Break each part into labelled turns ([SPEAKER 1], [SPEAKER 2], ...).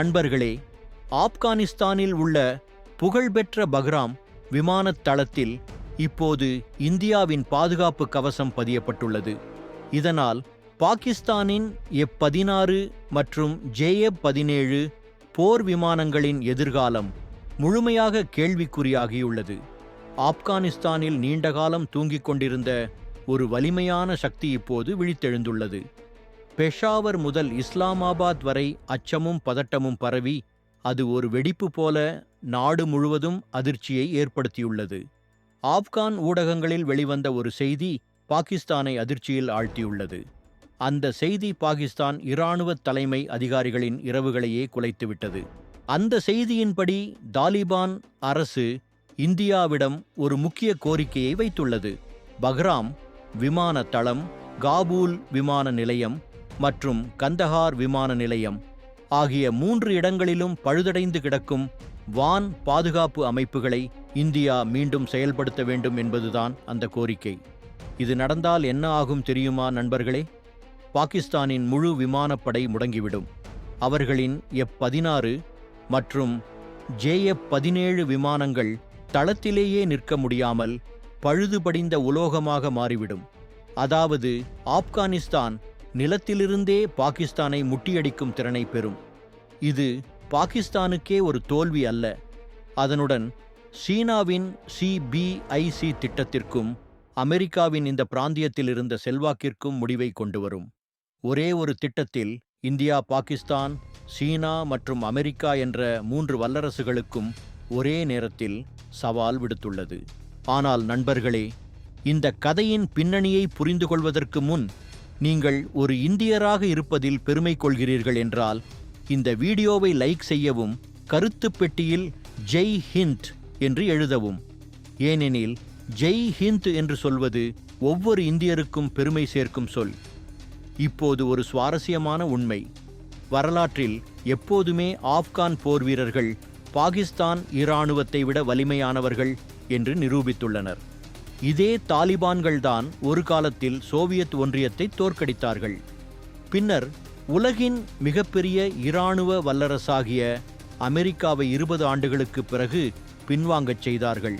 [SPEAKER 1] நண்பர்களே ஆப்கானிஸ்தானில் உள்ள புகழ்பெற்ற பக்ராம் விமானத் தளத்தில் இப்போது இந்தியாவின் பாதுகாப்பு கவசம் பதியப்பட்டுள்ளது. இதனால் பாகிஸ்தானின் எப் பதினாறு மற்றும் ஜேஎப் பதினேழு போர் விமானங்களின் எதிர்காலம் முழுமையாக கேள்விக்குறியாகியுள்ளது. ஆப்கானிஸ்தானில் நீண்டகாலம் தூங்கிக் கொண்டிருந்த ஒரு வலிமையான சக்தி இப்போது விழித்தெழுந்துள்ளது. பெஷாவர் முதல் இஸ்லாமாபாத் வரை அச்சமும் பதட்டமும் பரவி அது ஒரு வெடிப்பு போல நாடு முழுவதும் அதிர்ச்சியை ஏற்படுத்தியுள்ளது. ஆப்கான் ஊடகங்களில் வெளிவந்த ஒரு செய்தி பாகிஸ்தானை அதிர்ச்சியில் ஆழ்த்தியுள்ளது. அந்த செய்தி பாகிஸ்தான் இராணுவ தலைமை அதிகாரிகளின் இரவுகளையே குலைத்துவிட்டது. அந்த செய்தியின்படி தாலிபான் அரசு இந்தியாவிடம் ஒரு முக்கிய கோரிக்கையை வைத்துள்ளது. பக்ராம் விமான தளம் காபூல் விமான நிலையம் மற்றும் கந்தஹார் விமான நிலையம் ஆகிய மூன்று இடங்களிலும் பழுதடைந்து கிடக்கும் வான் பாதுகாப்பு அமைப்புகளை இந்தியா மீண்டும் செயல்படுத்த வேண்டும் என்பதுதான் அந்த கோரிக்கை. இது நடந்தால் என்ன ஆகும் தெரியுமா நண்பர்களே? பாகிஸ்தானின் முழு விமானப்படை முடங்கிவிடும். அவர்களின் எப் பதினாறு மற்றும் ஜேஎப் பதினேழு விமானங்கள் தளத்திலேயே நிற்க முடியாமல் பழுதுபடிந்த உலோகமாக மாறிவிடும். அதாவது ஆப்கானிஸ்தான் நிலத்திலிருந்தே பாகிஸ்தானை முட்டியடிக்கும் திறனை பெறும். இது பாகிஸ்தானுக்கே ஒரு தோல்வி அல்ல. அதனுடன் சீனாவின் சிபிஐசி திட்டத்திற்கும் அமெரிக்காவின் இந்த பிராந்தியத்தில் இருந்த செல்வாக்கிற்கும் முடிவை கொண்டு வரும் ஒரே ஒரு திட்டத்தில் இந்தியா பாகிஸ்தான் சீனா மற்றும் அமெரிக்கா என்ற மூன்று வல்லரசுகளுக்கும் ஒரே நேரத்தில் சவால் விடுத்துள்ளது. ஆனால் நண்பர்களே இந்த கதையின் பின்னணியை புரிந்து கொள்வதற்கு முன் நீங்கள் ஒரு இந்தியராக இருப்பதில் பெருமை கொள்கிறீர்கள் என்றால் இந்த வீடியோவை லைக் செய்யவும் கருத்துப் பெட்டியில் ஜெய் ஹிந்த் என்று எழுதவும். ஏனெனில் ஜெய் ஹிந்த் என்று சொல்வது ஒவ்வொரு இந்தியருக்கும் பெருமை சேர்க்கும் சொல். இப்போது ஒரு சுவாரஸ்யமான உண்மை. வரலாற்றில் எப்போதுமே ஆப்கான் போர் வீரர்கள் பாகிஸ்தான் இராணுவத்தை விட வலிமையானவர்கள் என்று நிரூபித்துள்ளனர். இதே தாலிபான்கள்தான் ஒரு காலத்தில் சோவியத் ஒன்றியத்தை தோற்கடித்தார்கள். பின்னர் உலகின் மிகப்பெரிய இராணுவ வல்லரசாகிய அமெரிக்காவை இருபது ஆண்டுகளுக்கு பிறகு பின்வாங்கச் செய்தார்கள்.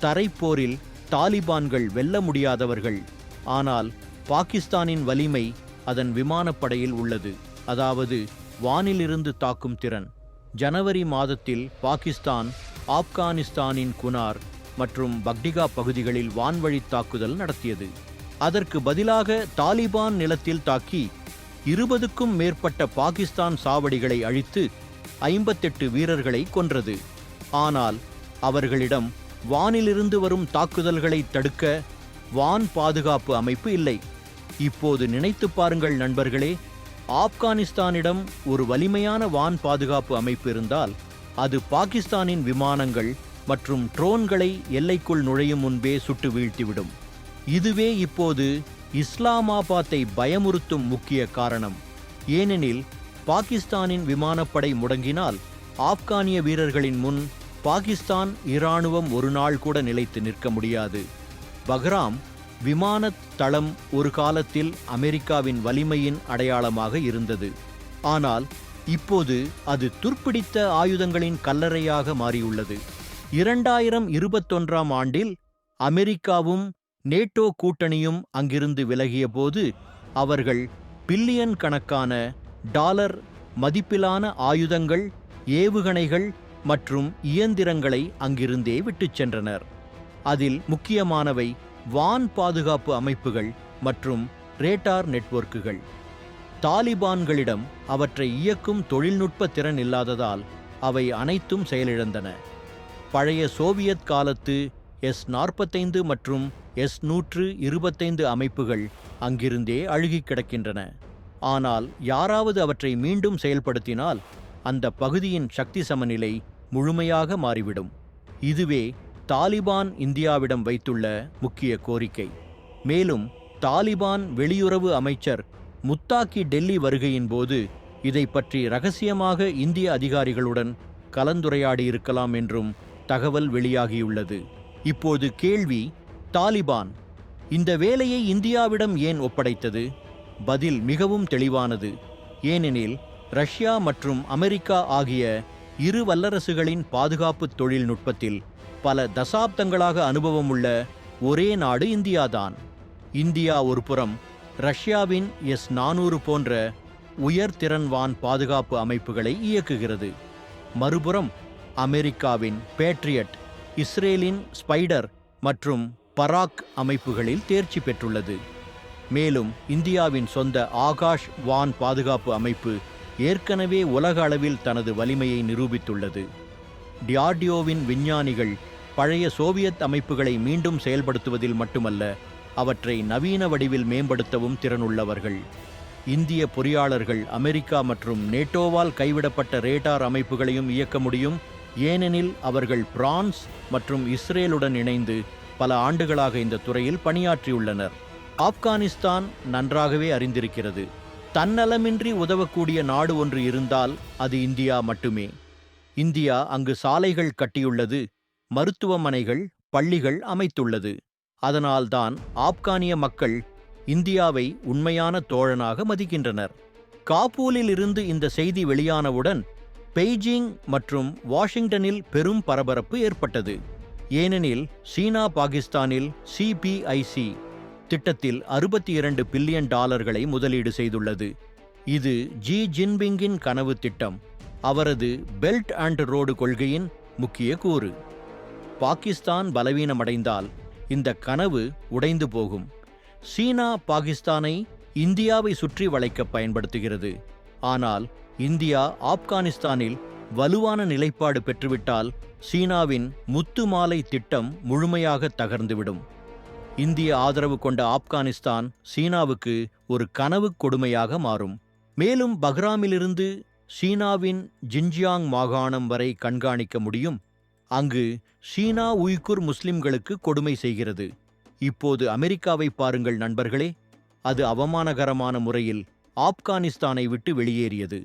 [SPEAKER 1] தரைப்போரில் தாலிபான்கள் வெல்ல முடியாதவர்கள். ஆனால் பாகிஸ்தானின் வலிமை அதன் விமானப்படையில் உள்ளது. அதாவது வானிலிருந்து தாக்கும் திறன். ஜனவரி மாதத்தில் பாகிஸ்தான் ஆப்கானிஸ்தானின் குனார் மற்றும் பக்டிகா பகுதிகளில் வான்வழி தாக்குதல் நடத்தியது. அதற்கு பதிலாக தாலிபான் நிலத்தில் தாக்கி இருபதுக்கும் மேற்பட்ட பாகிஸ்தான் சாவடிகளை அழித்து ஐம்பத்தெட்டு வீரர்களை கொன்றது. ஆனால் அவர்களிடம் வானிலிருந்து வரும் தாக்குதல்களை தடுக்க வான் பாதுகாப்பு அமைப்பு இல்லை. இப்போது நினைத்துப் பாருங்கள் நண்பர்களே ஆப்கானிஸ்தானிடம் ஒரு வலிமையான வான் பாதுகாப்பு அமைப்பு இருந்தால் அது பாகிஸ்தானின் விமானங்கள் மற்றும் ட்ரோன்களை எல்லைக்குள் நுழையும் முன்பே சுட்டு வீழ்த்திவிடும். இதுவே இப்போது இஸ்லாமாபாத்தை பயமுறுத்தும் முக்கிய காரணம். ஏனெனில் பாகிஸ்தானின் விமானப்படை முடங்கினால் ஆப்கானிய வீரர்களின் முன் பாகிஸ்தான் இராணுவம் ஒரு நாள் கூட நிலைத்து நிற்க முடியாது. பஹ்ராம் விமானத் தளம் ஒரு காலத்தில் அமெரிக்காவின் வலிமையின் அடையாளமாக இருந்தது. ஆனால் இப்போது அது துர்ப்பிடித்த ஆயுதங்களின் கல்லறையாக மாறியுள்ளது. இரண்டாயிரம் இருபத்தொன்றாம் ஆண்டில் அமெரிக்காவும் நேட்டோ கூட்டணியும் அங்கிருந்து விலகியபோது அவர்கள் பில்லியன் கணக்கான டாலர் மதிப்பிலான ஆயுதங்கள் ஏவுகணைகள் மற்றும் இயந்திரங்களை அங்கிருந்தே விட்டுச் சென்றனர். அதில் முக்கியமானவை வான் பாதுகாப்பு அமைப்புகள் மற்றும் ரேட்டார் நெட்வொர்க்குகள். தாலிபான்களிடம் அவற்றை இயக்கும் தொழில்நுட்ப திறன் இல்லாததால் அவை அனைத்தும் செயலிழந்தன. பழைய சோவியத் காலத்து எஸ் நாற்பத்தைந்து மற்றும் எஸ் நூற்று இருபத்தைந்து அமைப்புகள் அங்கிருந்தே அழுகிக் கிடக்கின்றன. ஆனால் யாராவது அவற்றை மீண்டும் செயல்படுத்தினால் அந்த பகுதியின் சக்தி சமநிலை முழுமையாக மாறிவிடும். இதுவே தாலிபான் இந்தியாவிடம் வைத்துள்ள முக்கிய கோரிக்கை. மேலும் தாலிபான் வெளியுறவு அமைச்சர் முத்தாக்கி டெல்லி வருகையின் போது இதை பற்றி ரகசியமாக இந்திய அதிகாரிகளுடன் கலந்துரையாடி இருக்கலாம் என்றும் தகவல் வெளியாகியுள்ளது. இப்போது கேள்வி தாலிபான் இந்த வேலையை இந்தியாவிடம் ஏன் ஒப்படைத்தது? பதில் மிகவும் தெளிவானது. ஏனெனில் ரஷ்யா மற்றும் அமெரிக்கா ஆகிய இரு வல்லரசுகளின் பாதுகாப்பு தொழில்நுட்பத்தில் பல தசாப்தங்களாக அனுபவமுள்ள ஒரே நாடு இந்தியாதான். இந்தியா ஒரு புறம் ரஷ்யாவின் எஸ் நானூறு போன்ற உயர்திறன்வான் பாதுகாப்பு அமைப்புகளை இயக்குகிறது. மறுபுறம் அமெரிக்காவின் பேட்ரியட் இஸ்ரேலின் ஸ்பைடர் மற்றும் பராக் அமைப்புகளில் தேர்ச்சி பெற்றுள்ளது. மேலும் இந்தியாவின் சொந்த ஆகாஷ் வான் பாதுகாப்பு அமைப்பு ஏற்கனவே உலக அளவில் தனது வலிமையை நிரூபித்துள்ளது. டியார்டியோவின் விஞ்ஞானிகள் பழைய சோவியத் அமைப்புகளை மீண்டும் செயல்படுத்துவதில் மட்டுமல்ல அவற்றை நவீன வடிவில் மேம்படுத்தவும் திறனுள்ளவர்கள். இந்திய பொறியாளர்கள் அமெரிக்கா மற்றும் நேட்டோவால் கைவிடப்பட்ட ரேடார் அமைப்புகளையும் இயக்க முடியும் ஏனெனில் அவர்கள் பிரான்ஸ் மற்றும் இஸ்ரேலுடன் இணைந்து பல ஆண்டுகளாக இந்த துறையில் பணியாற்றியுள்ளனர். ஆப்கானிஸ்தான் நன்றாகவே அறிந்திருக்கிறது. தன்னலமின்றி உதவக்கூடிய நாடு ஒன்று இருந்தால் அது இந்தியா மட்டுமே. இந்தியா அங்கு சாலைகள் கட்டியுள்ளது மருத்துவமனைகள் பள்ளிகள் அமைத்துள்ளது. அதனால்தான் ஆப்கானிய மக்கள் இந்தியாவை உண்மையான தோழனாக மதிக்கின்றனர். காபூலில் இருந்து இந்த செய்தி வெளியானவுடன் பெய்ஜிங் மற்றும் வாஷிங்டனில் பெரும் பரபரப்பு ஏற்பட்டது. ஏனெனில் சீனா பாகிஸ்தானில் சிபிஐசி திட்டத்தில் அறுபத்தி இரண்டு பில்லியன் டாலர்களை முதலீடு செய்துள்ளது. இது ஜி ஜின்பிங்கின் கனவு திட்டம் அவரது பெல்ட் அண்ட் ரோடு கொள்கையின் முக்கிய கூறு. பாகிஸ்தான் பலவீனமடைந்தால் இந்த கனவு உடைந்து போகும். சீனா பாகிஸ்தானை இந்தியாவை சுற்றி வளைக்க பயன்படுத்துகிறது. ஆனால் இந்தியா ஆப்கானிஸ்தானில் வலுவான நிலைப்பாடு பெற்றுவிட்டால் சீனாவின் முத்து மாலை திட்டம் முழுமையாக தகர்ந்துவிடும். இந்திய ஆதரவு கொண்ட ஆப்கானிஸ்தான் சீனாவுக்கு ஒரு கனவு கொடுமையாக மாறும். மேலும் பஹ்ராமிலிருந்து சீனாவின் ஜின்ஜியாங் மாகாணம் வரை கண்காணிக்க முடியும். அங்கு சீனா உய்குர் முஸ்லிம்களுக்கு கொடுமை செய்கிறது. இப்போது அமெரிக்காவை பாருங்கள் நண்பர்களே. அது அவமானகரமான முறையில் ஆப்கானிஸ்தானை விட்டு வெளியேறியது.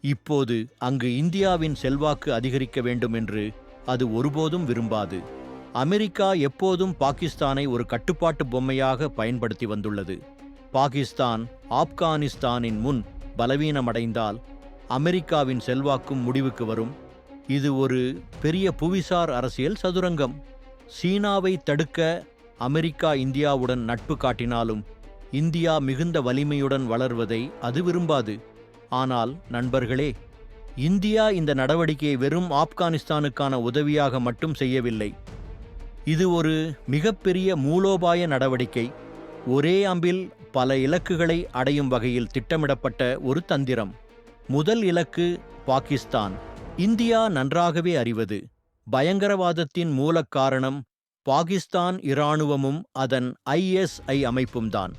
[SPEAKER 1] இப்போது அங்கு இந்தியாவின் செல்வாக்கு அதிகரிக்க வேண்டும் என்று அது ஒருபோதும் விரும்பாது. அமெரிக்கா எப்போதும் பாகிஸ்தானை ஒரு கட்டுப்பாட்டு பொம்மையாக பயன்படுத்தி வந்துள்ளது. பாகிஸ்தான் ஆப்கானிஸ்தானின் முன் பலவீனமடைந்தால் அமெரிக்காவின் செல்வாக்கும் முடிவுக்கு வரும். இது ஒரு பெரிய புவிசார் அரசியல் சதுரங்கம். சீனாவை தடுக்க அமெரிக்கா இந்தியாவுடன் நட்பு காட்டினாலும் இந்தியா மிகுந்த வலிமையுடன் வளர்வதை அது விரும்பாது. ஆனால் நண்பர்களே இந்தியா இந்த நடவடிக்கையை வெறும் ஆப்கானிஸ்தானுக்கான உதவியாக மட்டும் செய்யவில்லை. இது ஒரு மிகப்பெரிய மூலோபாய நடவடிக்கை. ஒரே அம்பில் பல இலக்குகளை அடையும் வகையில் திட்டமிடப்பட்ட ஒரு தந்திரம். முதல் இலக்கு பாகிஸ்தான். இந்தியா நன்றாகவே அறிவது. பயங்கரவாதத்தின் மூலக்காரணம் பாகிஸ்தான் இராணுவமும் அதன் ஐஎஸ்ஐ அமைப்பும்தான்.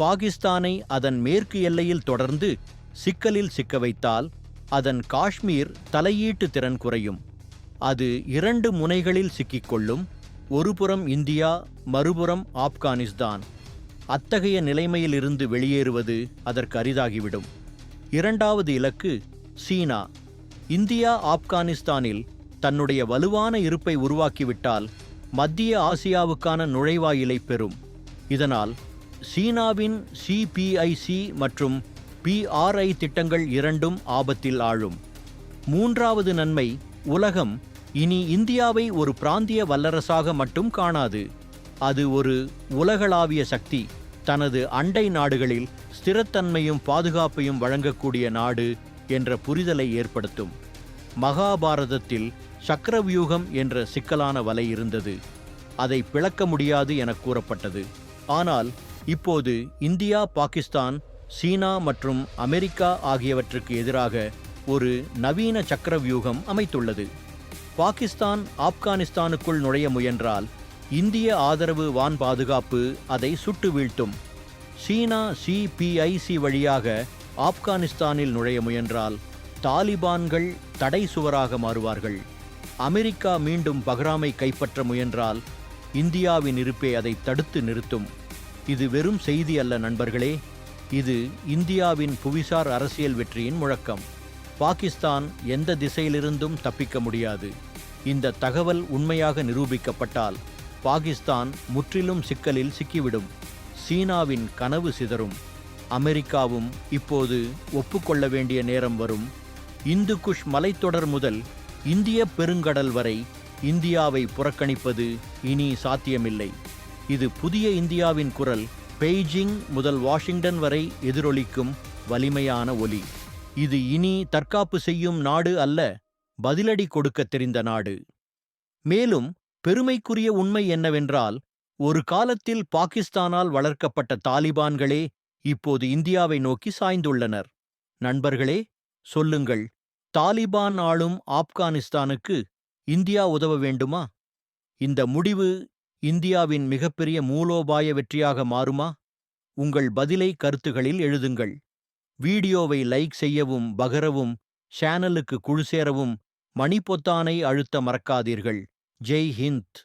[SPEAKER 1] பாகிஸ்தானை அதன் மேற்கு எல்லையில் தொடர்ந்து சிக்கலில் சிக்க வைத்தால் அதன் காஷ்மீர் தலையீட்டு திறன் குறையும். அது இரண்டு முனைகளில் சிக்கிக்கொள்ளும் ஒருபுறம் இந்தியா மறுபுறம் ஆப்கானிஸ்தான். அத்தகைய நிலைமையிலிருந்து வெளியேறுவது அதற்கு அரிதாகிவிடும். இரண்டாவது இலக்கு சீனா. இந்தியா ஆப்கானிஸ்தானில் தன்னுடைய வலுவான இருப்பை உருவாக்கிவிட்டால் மத்திய ஆசியாவுக்கான நுழைவாயிலை பெறும். இதனால் சீனாவின் சிபிஐசி மற்றும் பிஆர்ஐ திட்டங்கள் இரண்டும் ஆபத்தில் ஆழும். மூன்றாவது நன்மை உலகம் இனி இந்தியாவை ஒரு பிராந்திய வல்லரசாக மட்டும் காணாது. அது ஒரு உலகளாவிய சக்தி தனது அண்டை நாடுகளில் ஸ்திரத்தன்மையும் பாதுகாப்பையும் வழங்கக்கூடிய நாடு என்ற புரிதலை ஏற்படுத்தும். மகாபாரதத்தில் சக்கரவியூகம் என்ற சிக்கலான வலை இருந்தது. அதை பிளக்க முடியாது என கூறப்பட்டது. ஆனால் இப்போது இந்தியா பாகிஸ்தான் சீனா மற்றும் அமெரிக்கா ஆகியவற்றுக்கு எதிராக ஒரு நவீன சக்கரவியூகம் அமைத்துள்ளது. பாகிஸ்தான் ஆப்கானிஸ்தானுக்குள் நுழைய முயன்றால் இந்திய ஆதரவு வான் பாதுகாப்பு அதை சுட்டு வீழ்த்தும். சீனா சிபிஐசி வழியாக ஆப்கானிஸ்தானில் நுழைய முயன்றால் தாலிபான்கள் தடை சுவராக மாறுவார்கள். அமெரிக்கா மீண்டும் பஹ்ராமை கைப்பற்ற முயன்றால் இந்தியாவின் இருப்பே அதை தடுத்து நிறுத்தும். இது வெறும் செய்தி அல்ல நண்பர்களே. இது இந்தியாவின் புவிசார் அரசியல் வெற்றியின் முழக்கம். பாகிஸ்தான் எந்த திசையிலிருந்தும் தப்பிக்க முடியாது. இந்த தகவல் உண்மையாக நிரூபிக்கப்பட்டால் பாகிஸ்தான் முற்றிலும் சிக்கலில் சிக்கிவிடும். சீனாவின் கனவு சிதறும். அமெரிக்காவும் இப்போது ஒப்புக்கொள்ள வேண்டிய நேரம் வரும். இந்து குஷ் மலைத்தொடர் முதல் இந்திய பெருங்கடல் வரை இந்தியாவை புறக்கணிப்பது இனி சாத்தியமில்லை. இது புதிய இந்தியாவின் குரல் பெய்ஜிங் முதல் வாஷிங்டன் வரை எதிரொலிக்கும் வலிமையான ஒலி. இது இனி தற்காப்பு செய்யும் நாடு அல்ல பதிலடி கொடுக்கத் தெரிந்த நாடு. மேலும் பெருமைக்குரிய உண்மை என்னவென்றால் ஒரு காலத்தில் பாகிஸ்தானால் வளர்க்கப்பட்ட தாலிபான்களே இப்போது இந்தியாவை நோக்கி சாய்ந்துள்ளனர். நண்பர்களே சொல்லுங்கள் தாலிபான் ஆளும் ஆப்கானிஸ்தானுக்கு இந்தியா உதவ வேண்டுமா? இந்த முடிவு இந்தியாவின் மிகப்பெரிய மூலோபாய வெற்றியாக மாறுமா? உங்கள் பதிலை கருத்துகளில் எழுதுங்கள். வீடியோவை லைக் செய்யவும் பகரவும் சேனலுக்கு குழு சேரவும் மணிப்பொத்தானை அழுத்த மறக்காதீர்கள். ஜெய் ஹிந்த்.